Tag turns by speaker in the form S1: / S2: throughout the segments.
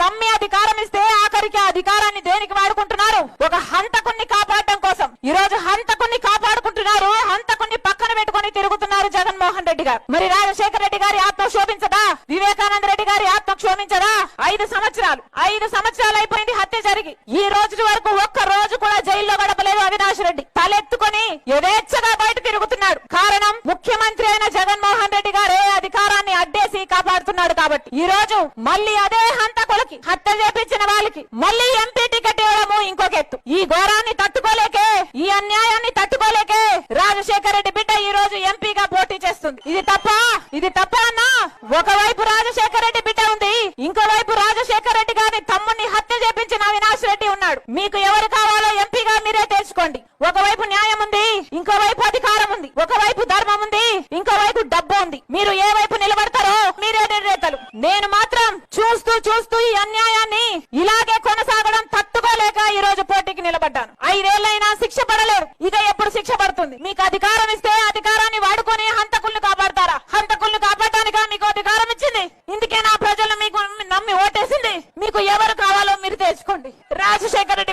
S1: నమ్మి అధికారం ఇస్తే ఆఖరికి ఆ అధికారాన్ని దేనికి వాడుకుంటున్నారు? ఒక హంతకుణ్ణి కాపాడడం కోసం. ఈ రోజు హంతకుణ్ణి కాపాడుకుంటున్నారు హంతకుణ్ణి పక్కన పెట్టుకొని తిరుగుతున్నారు జగన్మోహన్ రెడ్డి గారు. మరి రాజశేఖర రెడ్డి గారి ఆత్మ శోభించదా వివేకానంద రెడ్డి గారి ఆత్మ క్షోభించదా? ఐదు సంవత్సరాలు ఐదు సంవత్సరాలు అయిపోయింది హత్య జరిగి. ఈ రోజు వరకు ఒక్క రోజు కూడా జైల్లో గడపలేదు అవినాష్ రెడ్డి. తలెత్తుకొని యథేచ్ఛగా బయట తిరుగుతున్నాడు. కారణం ముఖ్యమంత్రి అయిన జగన్మోహన్ రెడ్డి గారే అధికారాన్ని అడ్డేసి కాపాడుతున్నాడు కాబట్టి. ఈ రోజు మళ్ళీ అదే హంత వాళ్ళకి హత్య చేపించిన వాళ్ళకి. మళ్ళీ ఎంపీ టికెట్ ఇవ్వడము ఇంకొక ఎత్తు. ఈ ఘోరాన్ని తట్టుకోలేకే ఈ అన్యాయాన్ని తట్టుకోలేకే రాజశేఖర రెడ్డి బిడ్డ ఈ రోజు ఎంపీగా పోటీ చేస్తుంది. ఇది తప్ప? ఇది తప్ప అన్నా? ఒకవైపు రాజశేఖర రెడ్డి బిడ్డ ఉంది ఇంకోవైపు రాజశేఖర రెడ్డి గారి తమ్ముడిని హత్య చేపించిన అవినాష్ రెడ్డి ఉన్నాడు. మీకు ఎవరు కావాలో ఎంపీగా మీరే తెలుసుకోండి ఒకవైపు న్యాయం ఉంది ఇంకోవైపు అధికారం ఉంది ఒకవైపు ధర్మం ఉంది ఇంకోవైపు డబ్బు ఉంది మీరు ఏ వైపు నిలబడతారో మీరే నిర్ణేతలు నేను మాత్రం చూస్తూ చూస్తూ ఈ అన్యాయాన్ని ఇలాగే కొనసాగడం తట్టుకోలేక ఈ రోజు పోటీకి నిలబడ్డాను. ఐదేళ్ళైనా శిక్ష పడలేరు. ఇక ఎప్పుడు శిక్ష పడుతుంది? మీకు అధికారం ఇస్తే అధికారాన్ని వాడుకొని హంతకుల్ని కాపాడతారా? హంతకుల్ని కాపాడటానిక మీకు అధికారం ఇచ్చింది? ఇందుకే నా ప్రజలు మీకు నమ్మి ఓటేసింది. మీకు ఎవరు కావాలో మీరు తెలుసుకోండి రాజశేఖర రెడ్డి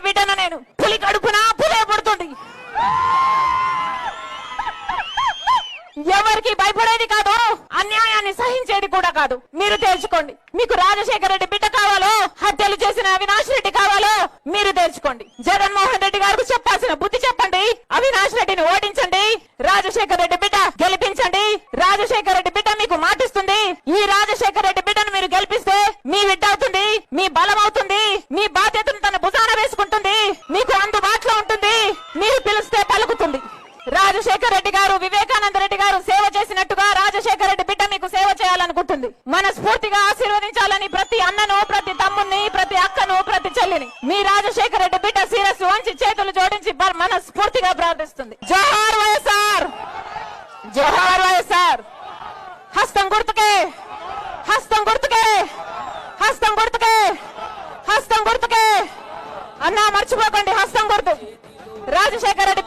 S1: ఎవరికి భయపడేది కాదు అన్యాయాన్ని సహించేది కూడా కాదు. మీరు తెలుసుకోండి మీకు రాజశేఖర రెడ్డి బిడ్డ కావాలో హత్యలు చేసిన అవినాష్ రెడ్డి కావాలో మీరు తెలుసుకోండి జగన్మోహన్ రెడ్డి గారికి చెప్పాల్సిన బుద్ధి చెప్పండి. అవినాష్ రెడ్డిని ఓడించండి. రాజశేఖర రెడ్డి బిడ్డ గెలిపించండి. రాజశేఖర రెడ్డి బిడ్డ మీకు మాటిస్తుంది. ఈ రాజశేఖర రెడ్డి బిడ్డను మీరు గెలిపిస్తే మీ బిడ్డ అవుతుంది మీ బలం అవుతుంది మీ బాధ్యతను తన భుజాన వేసుకుంటుంది మీకు అందుబాటులో ఉంటుంది మీరు పిలిస్తే పలుకుతుంది. రాజశేఖర రెడ్డి గారు వివేకానంద రెడ్డి చేయాలనుకుంటుంది మనస్ఫూర్తిగా ఆశీర్వదించాలని ప్రతి అన్నను ప్రతి తమ్ముని ప్రతి అక్కను ప్రతి చెల్లిని మీ రాజశేఖర రెడ్డి బిడ్డ శిరస్సు వంచి చేతులు జోడించి మనస్ఫూర్తిగా ప్రార్థిస్తుంది. జోహార్ వైఎస్ఆర్! జోహార్ వైఎస్ఆర్! హస్తం గుర్తుకే! హస్తం గుర్తుకే! హస్తం గుర్తుకే! హస్తం గుర్తుకే! అన్నా మర్చిపోకండి హస్తం గుర్తు. రాజశేఖర రెడ్డి